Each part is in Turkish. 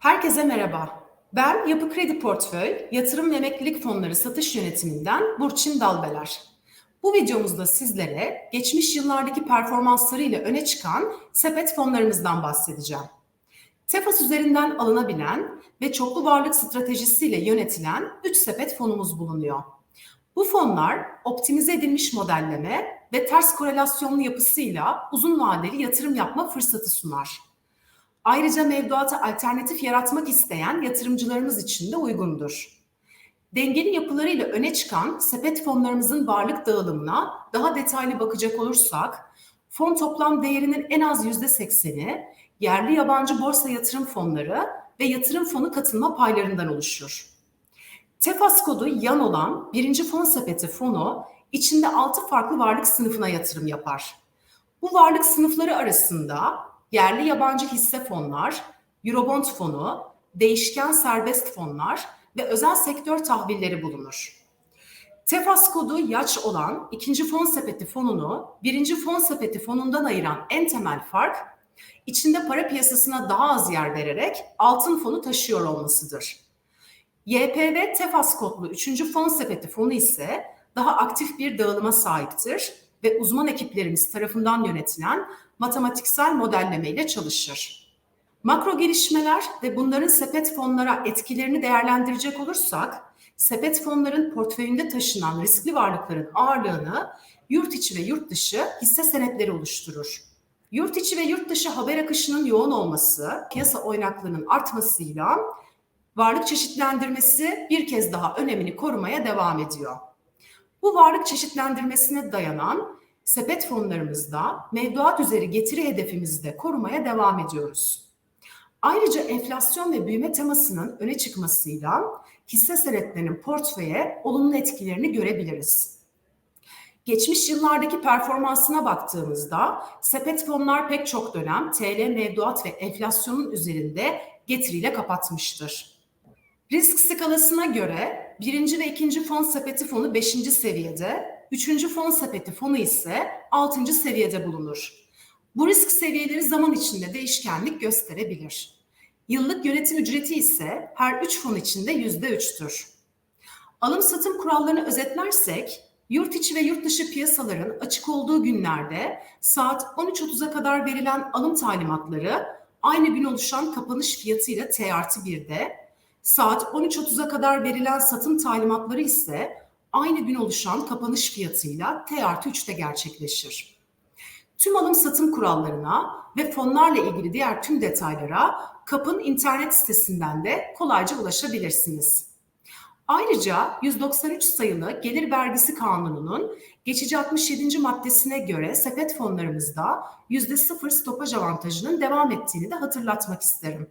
Herkese merhaba. Ben Yapı Kredi Portföy, Yatırım ve Emeklilik Fonları Satış Yönetiminden Burçin Dalbeler. Bu videomuzda sizlere geçmiş yıllardaki performanslarıyla öne çıkan sepet fonlarımızdan bahsedeceğim. Tefas üzerinden alınabilen ve çoklu varlık stratejisiyle yönetilen 3 sepet fonumuz bulunuyor. Bu fonlar optimize edilmiş modelleme ve ters korelasyonlu yapısıyla uzun vadeli yatırım yapma fırsatı sunar. Ayrıca mevduata alternatif yaratmak isteyen yatırımcılarımız için de uygundur. Dengeli yapılarıyla öne çıkan sepet fonlarımızın varlık dağılımına daha detaylı bakacak olursak, fon toplam değerinin en az %80'i yerli yabancı borsa yatırım fonları ve yatırım fonu katılma paylarından oluşur. Tefas kodu yan olan birinci fon sepeti fonu içinde 6 farklı varlık sınıfına yatırım yapar. Bu varlık sınıfları arasında yerli yabancı hisse fonlar, Eurobond fonu, değişken serbest fonlar ve özel sektör tahvilleri bulunur. Tefas kodu yaç olan ikinci fon sepeti fonunu birinci fon sepeti fonundan ayıran en temel fark içinde para piyasasına daha az yer vererek altın fonu taşıyor olmasıdır. YPV Tefas kodlu üçüncü fon sepeti fonu ise daha aktif bir dağılıma sahiptir ve uzman ekiplerimiz tarafından yönetilen matematiksel modelleme ile çalışır. Makro gelişmeler ve bunların sepet fonlara etkilerini değerlendirecek olursak, sepet fonların portföyünde taşınan riskli varlıkların ağırlığını yurt içi ve yurt dışı hisse senetleri oluşturur. Yurt içi ve yurt dışı haber akışının yoğun olması, piyasa oynaklığının artmasıyla varlık çeşitlendirmesi bir kez daha önemini korumaya devam ediyor. Bu varlık çeşitlendirmesine dayanan sepet fonlarımızda mevduat üzeri getiri hedefimizi de korumaya devam ediyoruz. Ayrıca enflasyon ve büyüme temasının öne çıkmasıyla hisse senetlerinin portföye olumlu etkilerini görebiliriz. Geçmiş yıllardaki performansına baktığımızda sepet fonlar pek çok dönem TL mevduat ve enflasyonun üzerinde getiriyle kapatmıştır. Risk skalasına göre birinci ve ikinci fon sepeti fonu beşinci seviyede, Üçüncü fon sepeti fonu ise altıncı seviyede bulunur. Bu risk seviyeleri zaman içinde değişkenlik gösterebilir. Yıllık yönetim ücreti ise her üç fon içinde yüzde üçtür. Alım satım kurallarını özetlersek, yurt içi ve yurt dışı piyasaların açık olduğu günlerde saat 13.30'a kadar verilen alım talimatları aynı gün oluşan kapanış fiyatıyla T artı 1'de, saat 13.30'a kadar verilen satım talimatları ise aynı gün oluşan kapanış fiyatıyla T artı 3'te gerçekleşir. Tüm alım satım kurallarına ve fonlarla ilgili diğer tüm detaylara KAP'ın internet sitesinden de kolayca ulaşabilirsiniz. Ayrıca 193 sayılı Gelir Vergisi Kanunu'nun geçici 67. maddesine göre sepet fonlarımızda %0 stopaj avantajının devam ettiğini de hatırlatmak isterim.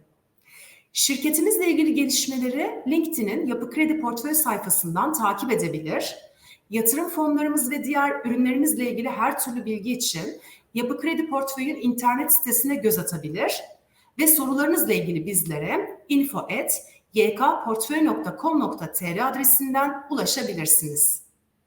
Şirketimizle ilgili gelişmeleri LinkedIn'in Yapı Kredi Portföy sayfasından takip edebilir. Yatırım fonlarımız ve diğer ürünlerimizle ilgili her türlü bilgi için Yapı Kredi Portföy'ün internet sitesine göz atabilir ve sorularınızla ilgili bizlere info@ykportföy.com.tr adresinden ulaşabilirsiniz.